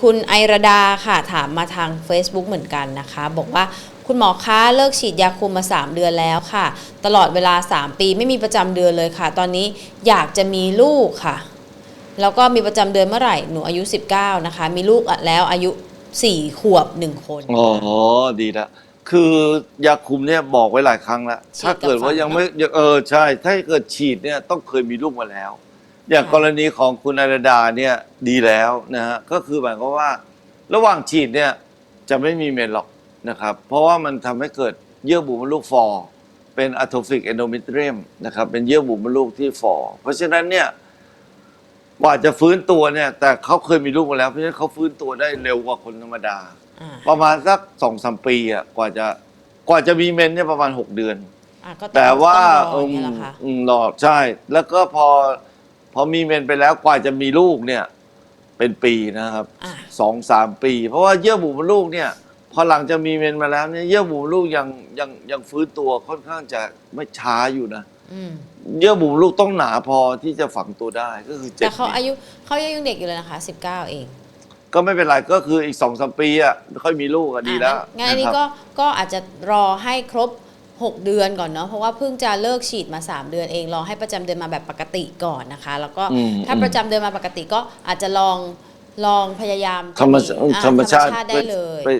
คุณไอรดาค่ะถามมาทาง Facebook เหมือนกันนะคะ บอกว่าคุณหมอคะเลิกฉีดยาคุมมา 3 เดือนแล้วค่ะ ตลอดเวลา 3 ปีไม่มีประจำเดือนเลยค่ะ ตอนนี้อยากจะมีลูกค่ะ แล้วก็มีประจำเดือนเมื่อไหร่หนูอายุ 19 นะคะ มีลูกแล้วอายุ 4 ขวบ 1 คน อ๋อ ดีละคือยาคุมเนี่ยบอกไว้หลายครั้งแล้วฉีดถ้าเกิดว่ายังไม่ยังเออใช่ ถ้าเกิดฉีดเนี่ยต้องเคยมีลูกมาแล้ว อย่างค่ะกรณีของคุณอาราดาเนี่ยดีแล้วนะฮะก็คือหมายความว่า ระหว่างฉีดเนี่ยจะไม่มีเมนหรอกนะครับ เพราะว่ามันทำให้เกิดเยื่อบุมดลูกฟอเป็นอะโทฟิกเอนโดเมตรียมนะครับ เป็นเยื่อบุมดลูกที่ฟอเพราะฉะนั้นเนี่ยกว่าจะฟื้นตัวเนี่ย แต่เขาเคยมีลูกมาแล้วเพราะฉะนั้นเขาฟื้นตัวได้เร็วกว่าคนธรรมดาอ่าประมาณสักสองสามปีอะกว่าจะกว่าจะมีเมนเนี่ยประมาณหกเดือนอะก็องแต่ว่าต้องรออือย่างมเงี้ยแหละค่ะอืมรอใช่ แล้วก็พอพ อมีเมนไปแล้วกว่าจะมีลูกเนี่ย เป็นปีนะครับอะสองสามปี เพราะว่าเยื่อบุมดลูกเนี่ยพอหลังจะมีเมนมาแล้วเนี่ยเยื่อบุมดลูกยังยังยังฟื้นตัวค่อนข้างจะไม่ช้าอยู่นะอืมเยื่อบุมดลูกต้องหนาพอที่จะฝังตัวได้ก็คือเจ็ดแต่เขาปีอายุเขายังเด็กอยู่เลยนะคะ19เอง ก็ไม่เป็นไรก็คืออีกสองสามปีอะค่อยมีลูกก็ดีแล้วอะงั้นอันนี้ะครับก็ก็อาจจะรอให้ครบ 6 เดือนก่อนเนาะเพราะว่าเพิ่งจะเลิกฉีดมา 3 เดือนเองรอให้ประจำเดือนมาแบบปกติก่อนนะคะ แล้วก็อืมถ้าประจำเดือนมาปกติก็อาจจะลองลองพยายามธรรมชอ่ธรรมชาติได้เลยไป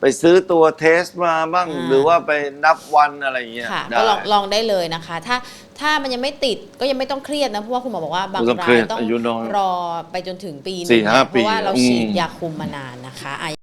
ไปซื้อตัวเทสมาบ้างอ่าหรือว่าไปนับวันอะไรอย่างเงี้ยค่ะได้ก็ลองลองได้เลยนะคะ ถ้าถ้ามันยังไม่ติดก็ยังไม่ต้องเครียดนะเพราะว่าคุณหมอบอกว่าบางไม่ต้องราเครียยดต้องอายุน้อยรอไปจนถึงปีหนึสี่งห้าเพราะว่าปีเราอืมฉีดยาคุมมานานนะคะอะ